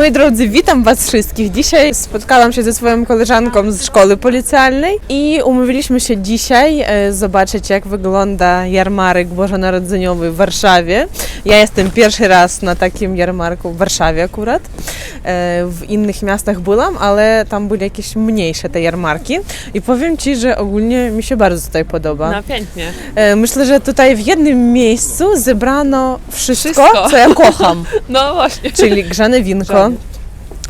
Moi drodzy, witam Was wszystkich. Dzisiaj spotkałam się ze swoją koleżanką z szkoły policjalnej i umówiliśmy się dzisiaj e, zobaczyć, jak wygląda jarmarek bożonarodzeniowy w Warszawie. Ja jestem pierwszy raz na takim jarmarku w Warszawie akurat. E, W innych miastach byłam, ale tam były jakieś mniejsze te jarmarki i powiem Ci, że ogólnie mi się bardzo tutaj podoba. No pięknie. E, Myślę, że tutaj w jednym miejscu zebrano wszystko, Wszystko. co ja kocham. No właśnie. Czyli grzane winko, Grzane.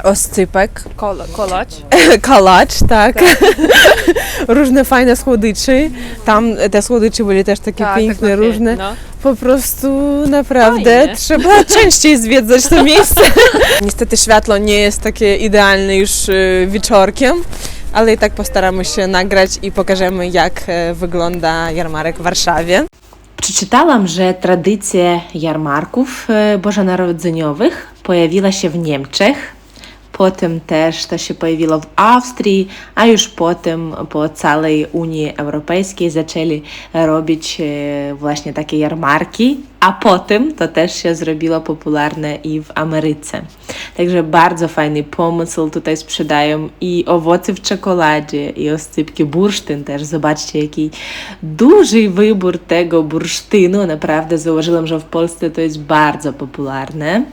oscypek, Kola, kolacz. kalacz, tak. różne fajne słodyczy. Tam te słodycze były też takie Tak, piękne, tak, tak, różne. No. Po prostu naprawdę Fajnie. trzeba częściej zwiedzać to miejsce. Niestety światło nie jest takie idealne już y, wieczorkiem, ale i tak postaramy się nagrać i pokażemy, jak e, wygląda jarmarek w Warszawie. Przeczytałam, że tradycja jarmarków e, bożonarodzeniowych pojawiła się w Niemczech. Potem też to się pojawiło w Austrii, a już potem po całej Unii Europejskiej zaczęli robić właśnie takie jarmarki, a potem to też się zrobiło popularne i w Ameryce. Także bardzo fajny pomysł tutaj sprzedają i owoce w czekoladzie, i oscypki bursztyn też. Zobaczcie, jaki duży wybór tego bursztynu. Naprawdę zauważyłam, że w Polsce to jest bardzo popularne.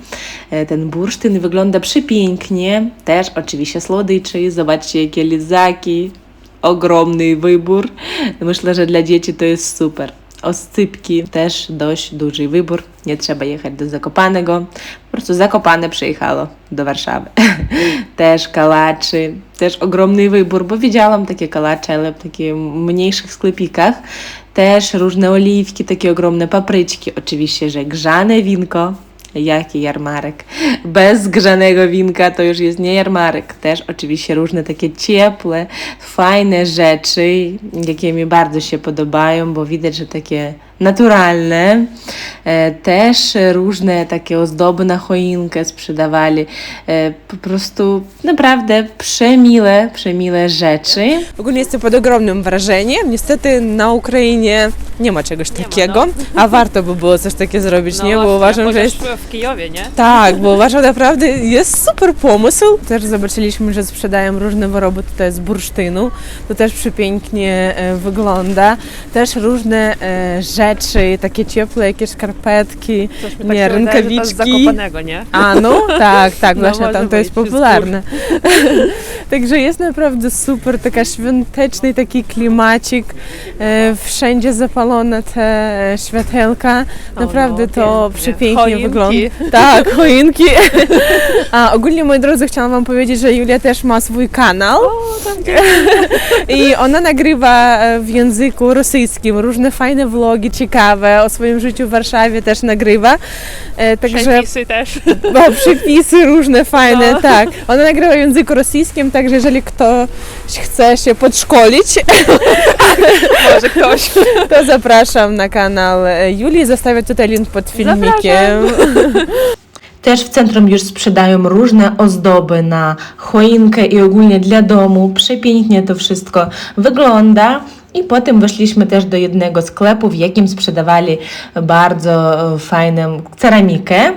Ten bursztyn wygląda przepięknie. Też oczywiście słodyczy. Zobaczcie, jakie lizaki. Ogromny wybór. Myślę, że dla dzieci to jest super. Oscypki też dość duży wybór. Nie trzeba jechać do Zakopanego. Po prostu Zakopane przyjechało do Warszawy. też kalaczy, też ogromny wybór, bo widziałam takie kalacze, ale w takich mniejszych sklepikach. Też różne oliwki, takie ogromne papryczki. Oczywiście, że grzane winko. Jaki jarmarek? Bez grzanego winka to już jest nie jarmarek. Też oczywiście różne takie ciepłe, fajne rzeczy, jakie mi bardzo się podobają, bo widać, że takie naturalne. E, Też różne takie ozdoby na choinkę sprzedawali. E, Po prostu naprawdę przemile, przemile rzeczy. Ogólnie jestem pod ogromnym wrażeniem. Niestety na Ukrainie nie ma czegoś takiego, a warto by było coś takiego zrobić, no nie? Bo właśnie, uważam, że jest... w Kijowie, nie? Tak, bo uważam naprawdę jest super pomysł. Też zobaczyliśmy, że sprzedają różne wyroby tutaj z bursztynu. To też przepięknie e, wygląda. Też różne e, rzeczy, takie ciepłe, jakieś skarpetki, Coś mi nie, się wydaje, że to z rękawiczki. Zakopanego, nie? A no, tak, tak, No, właśnie tam to jest popularne. Także jest naprawdę super, taka świąteczny taki klimacik. E, wszędzie zapalone te e, światełka. Naprawdę no, to pięknie. przepięknie Choinki. wygląda. Tak, choinki. A ogólnie, moi drodzy, chciałam Wam powiedzieć, że Julia też ma swój kanał. I ona nagrywa e, w języku rosyjskim różne fajne vlogi, ciekawe, o swoim życiu w Warszawie też nagrywa. Także Przepisy też. no, przepisy różne fajne, No. tak. Ona nagrywa w języku rosyjskim, także jeżeli ktoś chce się podszkolić, Może ktoś. to zapraszam na kanał Julii. Zostawię tutaj link pod filmikiem. Też w centrum już sprzedają różne ozdoby na choinkę i ogólnie dla domu. Przepięknie to wszystko wygląda. I potem weszliśmy też do jednego sklepu, w jakim sprzedawali bardzo fajną ceramikę.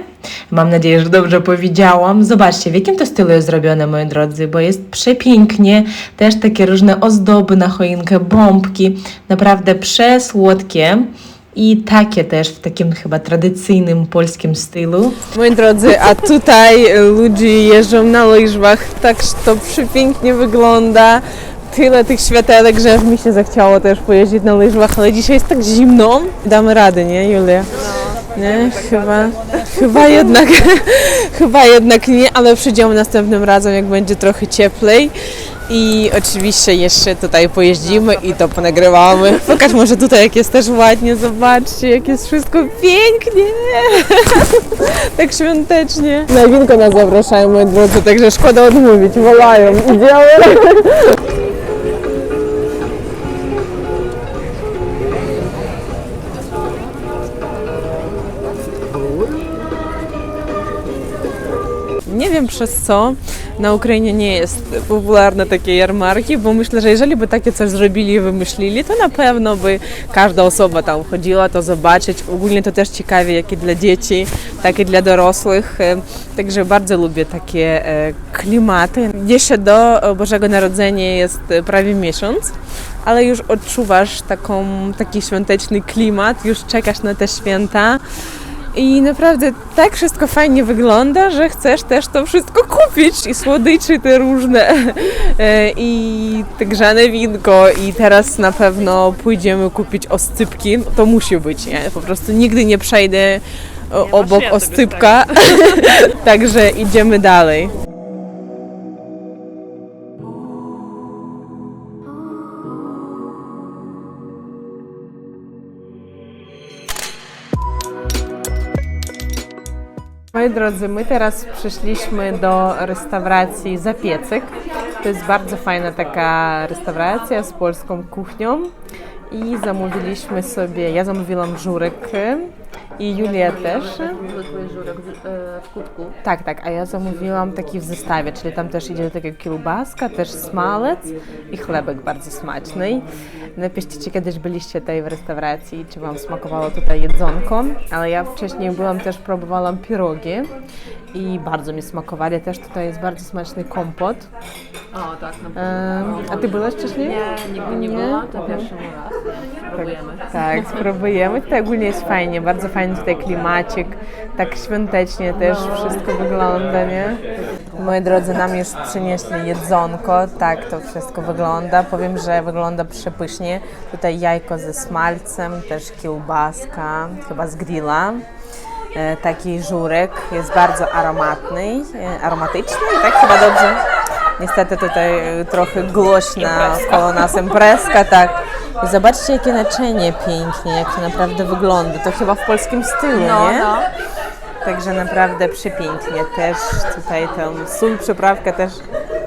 Mam nadzieję, że dobrze powiedziałam. Zobaczcie, w jakim to stylu jest zrobione, moi drodzy, bo jest przepięknie. Też takie różne ozdoby na choinkę, bombki. Naprawdę przesłodkie. I takie też w takim chyba tradycyjnym polskim stylu. Moi drodzy, a tutaj ludzie jeżdżą na łyżwach, tak to przepięknie wygląda. Tyle tych światełek, że mi się zachciało też pojeździć na łyżwach, ale dzisiaj jest tak zimno. Damy radę, nie Julia? Nie, chyba, chyba jednak, chyba jednak nie, ale przyjdziemy następnym razem, jak będzie trochę cieplej. I oczywiście jeszcze tutaj pojeździmy i to ponagrywamy. Pokaż może tutaj, jak jest też ładnie, zobaczcie, jak jest wszystko pięknie. tak świątecznie. Na winko nas zapraszają, moi drodzy, także szkoda odmówić, wołają, idziemy. przez co na Ukrainie nie jest popularne takie jarmarki, bo myślę, że jeżeli by takie coś zrobili i wymyślili, to na pewno by każda osoba tam chodziła to zobaczyć. Ogólnie to też ciekawie, jak i dla dzieci, tak i dla dorosłych. E, Także bardzo lubię takie e, klimaty. Jeszcze do Bożego Narodzenia jest e, prawie miesiąc, ale już odczuwasz taką, taki świąteczny klimat, już czekasz na te święta. I naprawdę tak wszystko fajnie wygląda, że chcesz też to wszystko kupić i słodyczy te różne e, i te grzane winko i teraz na pewno pójdziemy kupić oscypki. To musi być, nie? Po prostu nigdy nie przejdę obok oscypka, także idziemy dalej. Moi drodzy, my teraz przyszliśmy do restauracji Zapiecyk. To jest bardzo fajna taka restauracja z polską kuchnią i zamówiliśmy sobie, ja zamówiłam żurek i Julia też. w kutku. Tak, tak, a ja zamówiłam taki w zestawie, czyli tam też idzie taka kiełbaska, też smalec i chlebek bardzo smaczny. Napiszcie, czy kiedyś byliście tutaj w restauracji, czy Wam smakowało tutaj jedzonko, ale ja wcześniej byłam, też próbowałam pirogi i bardzo mi smakowali. Też tutaj jest bardzo smaczny kompot. O, tak, na Em, a Ty byłaś wcześniej? Nie, nigdy nie była, to pierwszy raz. Próbujemy. Tak, spróbujemy. Tutaj ogólnie jest fajnie, bardzo fajny tutaj klimacik, tak świątecznie też wszystko wygląda, nie? Moi drodzy, nam już przynieśli jedzonko, tak to wszystko wygląda. Powiem, że wygląda przepysznie. Tutaj jajko ze smalcem, też kiełbaska, chyba z grilla. E, Taki żurek jest bardzo aromatny, e, aromatyczny, tak chyba dobrze. Niestety tutaj e, trochę głośna koło nas imprezka, tak. I Zobaczcie, jakie naczynie pięknie, jak to naprawdę wygląda. To chyba w polskim stylu, No, nie? no. Także naprawdę przepięknie. Też tutaj tą sól, przyprawka też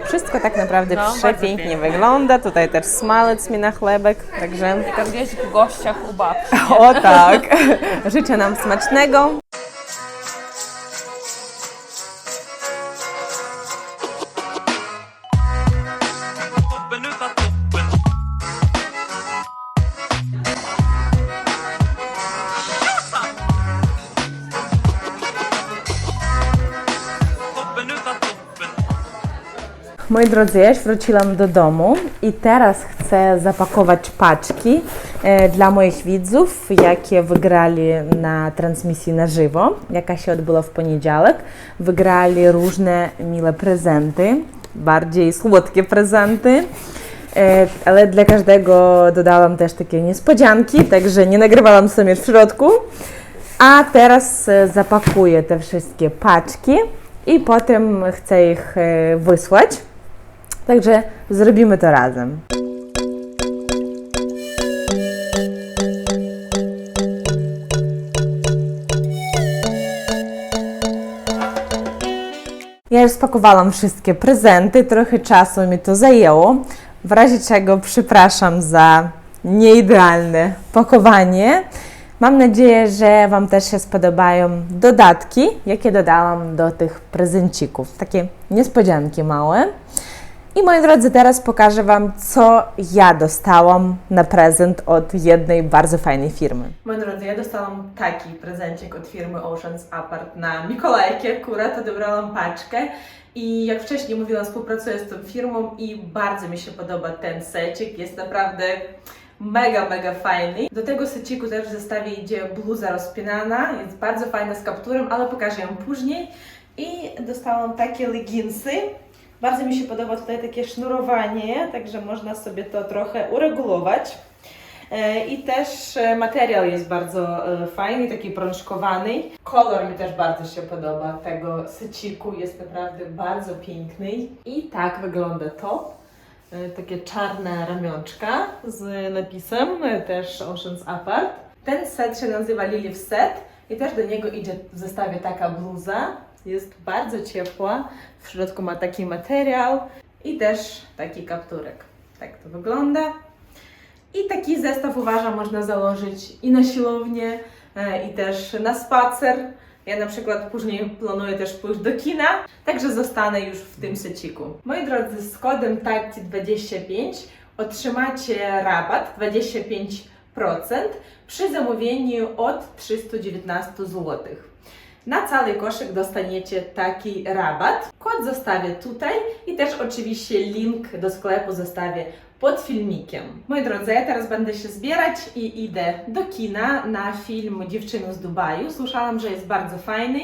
wszystko tak naprawdę No, przepięknie pięknie. wygląda. Tutaj też smalec mi na chlebek, także Jak gdzieś w gościach u babci. o tak. Życzę nam smacznego. Moi drodzy, ja już wróciłam do domu i teraz chcę zapakować paczki e, dla moich widzów, jakie wygrali na transmisji na żywo, jaka się odbyła w poniedziałek. Wygrali różne mile prezenty, bardziej słodkie prezenty. E, Ale dla każdego dodałam też takie niespodzianki, także nie nagrywałam sobie w środku. A teraz e, zapakuję te wszystkie paczki i potem chcę ich wysłać. Także zrobimy to razem. Ja już spakowałam wszystkie prezenty, trochę czasu mi to zajęło, w razie czego przepraszam za nieidealne pakowanie. Mam nadzieję, że Wam też się spodobają dodatki, jakie dodałam do tych prezencików. Takie niespodzianki małe. I moi drodzy, teraz pokażę Wam, co ja dostałam na prezent od jednej bardzo fajnej firmy. Moi drodzy, ja dostałam taki prezencik od firmy Oceans Apart na Mikołajki. Akurat odebrałam paczkę. I jak wcześniej mówiłam, współpracuję z tą firmą i bardzo mi się podoba ten secik. Jest naprawdę mega, mega fajny. Do tego seciku też w zestawie idzie bluza rozpinana. Jest bardzo fajna z kapturem, ale pokażę ją później. I dostałam takie leginsy. Bardzo mi się podoba tutaj takie sznurowanie, także można sobie to trochę uregulować. E, I też e, materiał jest bardzo e, fajny, taki prążkowany. Kolor mi też bardzo się podoba tego seciku, jest naprawdę bardzo piękny. I tak wygląda to. Takie czarne ramionczka z napisem, też Oceans Apart. Ten set się nazywa Liliv Set i też do niego idzie w zestawie taka bluza. Jest bardzo ciepła, w środku ma taki materiał i też taki kapturek. Tak to wygląda. I taki zestaw uważam można założyć i na siłownię, e, i też na spacer. Ja na przykład później planuję też pójść do kina, także zostanę już w tym seciku. Moi drodzy, z kodem TACI25 otrzymacie rabat 25% przy zamówieniu od 319 zł. Na cały koszyk dostaniecie taki rabat. Kod zostawię tutaj i też oczywiście link do sklepu zostawię pod filmikiem. Moi drodzy, ja teraz będę się zbierać i idę do kina na film Dziewczyny z Dubaju. Słyszałam, że jest bardzo fajny.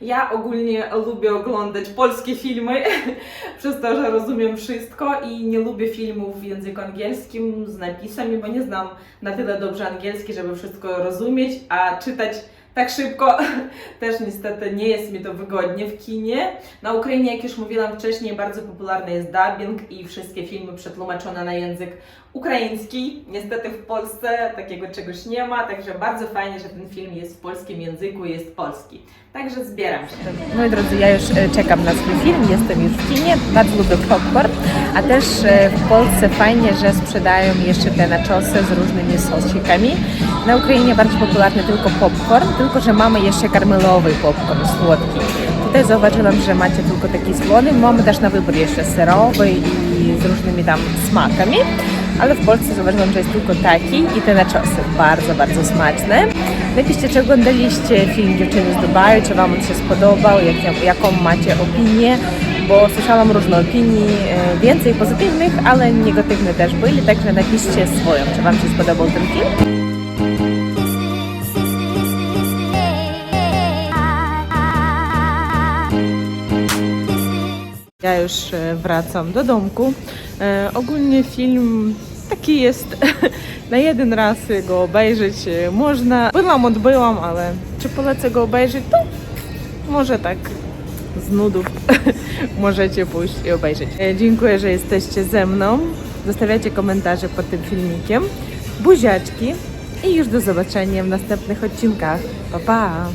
Ja ogólnie lubię oglądać polskie filmy, przez to, że rozumiem wszystko i nie lubię filmów w języku angielskim z napisami, bo nie znam na tyle dobrze angielski, żeby wszystko rozumieć, a czytać tak szybko też niestety nie jest mi to wygodnie w kinie. Na Ukrainie, jak już mówiłam wcześniej, bardzo popularny jest dubbing i wszystkie filmy przetłumaczone na język ukraiński. Niestety w Polsce takiego czegoś nie ma, także bardzo fajnie, że ten film jest w polskim języku i jest polski. Także zbieram się. Moi drodzy, ja już e, czekam na swój film, jestem już w kinie, bardzo lubię popcorn, a też e, w Polsce fajnie, że sprzedają jeszcze te naczosy z różnymi sosikami. Na Ukrainie bardzo popularny tylko popcorn, tylko że mamy jeszcze karmelowy popcorn, słodki. Tutaj zauważyłam, że macie tylko taki słony, mamy też na wybór jeszcze serowy i z różnymi tam smakami, ale w Polsce zauważyłam, że jest tylko taki i te naczosy bardzo, bardzo smaczne. Napiszcie, czy oglądaliście film Dziewczyny z Dubaju, czy Wam on się spodobał, jak, jaką macie opinię, bo słyszałam różne opinie, e, więcej pozytywnych, ale negatywne też byli, także napiszcie swoją, czy Wam się spodobał ten film. Ja już e, wracam do domku. E, ogólnie film taki jest na jeden raz go obejrzeć e, można. Byłam, odbyłam, ale czy polecę go obejrzeć? To może tak z nudów możecie pójść i obejrzeć. Dziękuję, że jesteście ze mną. Zostawiacie komentarze pod tym filmikiem. Buziaczki i już do zobaczenia w następnych odcinkach. Pa, pa!